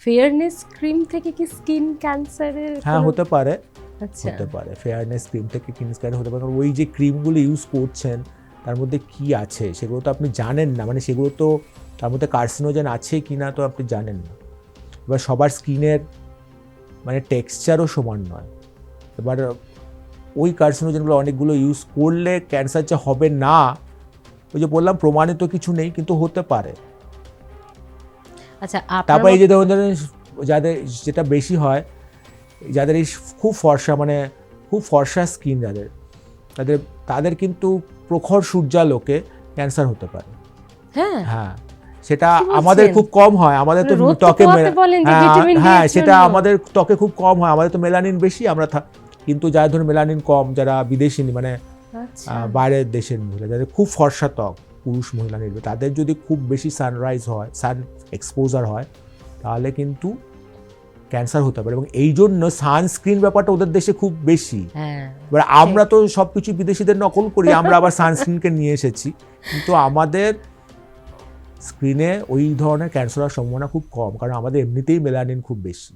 Fairness cream থেকে কি skin ক্যান্সারের হ্যাঁ হতে পারে। আচ্ছা। হতে পারে। ফেয়ারনেস ক্রিম থেকে কিন স্ক্যান হতে পারে। ওই যে ক্রিমগুলো ইউজ করছেন তার মধ্যে কি আছে? সেগুলো তো আপনি জানেন না। মানে সেগুলো তো তার মধ্যে কার্সিনোজেন আছে কি না তো আপনি জানেন না। এবার সবার স্কিনের মানে টেক্সচারও সমান নয়। এবার ওই কার্সিনোজেনগুলো অনেকগুলো ইউজ করলে ক্যান্সার যে হবে না ওই যে বললাম প্রমাণিত কিছু নেই কিন্তু হতে পারে। আচ্ছা আপনার এই যে ধরুন ধরুন যাদের যেটা বেশি হয় যাদের এই খুব ফর্সা মানে খুব ফর্সা স্কিন যাদের তাদের তাদের কিন্তু প্রখর সূর্যালোকে ক্যান্সার হতে পারে। হ্যাঁ। হ্যাঁ সেটা আমাদের খুব কম হয় আমাদের তো ত্বকে বলেন যে হ্যাঁ, হ্যাঁ সেটা আমাদের ত্বকে খুব কম হয় আমাদের তো মেলানিন বেশি আমরা কিন্তু যারা ধরুন মেলানিন কম যারা বিদেশিনী মানে আচ্ছা। বাইরের দেশের মহিলা যাদের খুব ফর্সা ত্বক পুরুষ মহিলা নির্ভর। তাদের যদি খুব বেশি সানরাইজ হয় সান এক্সপোজার হয় তাহলে কিন্তু ক্যান্সার হতে পারে এবং এই জন্য সানস্ক্রিন ব্যাপারটা ওদের দেশে খুব বেশি। হ্যাঁ এবার আমরা তো সব কিছু বিদেশিদের নকল করি আমরা আবার সানস্ক্রিনকে নিয়ে এসেছি। কিন্তু আমাদের স্ক্রিনে ওই ধরনের ক্যান্সার হওয়ার সম্ভাবনা খুব কম কারণ আমাদের এমনিতেই মেলানিন খুব বেশি।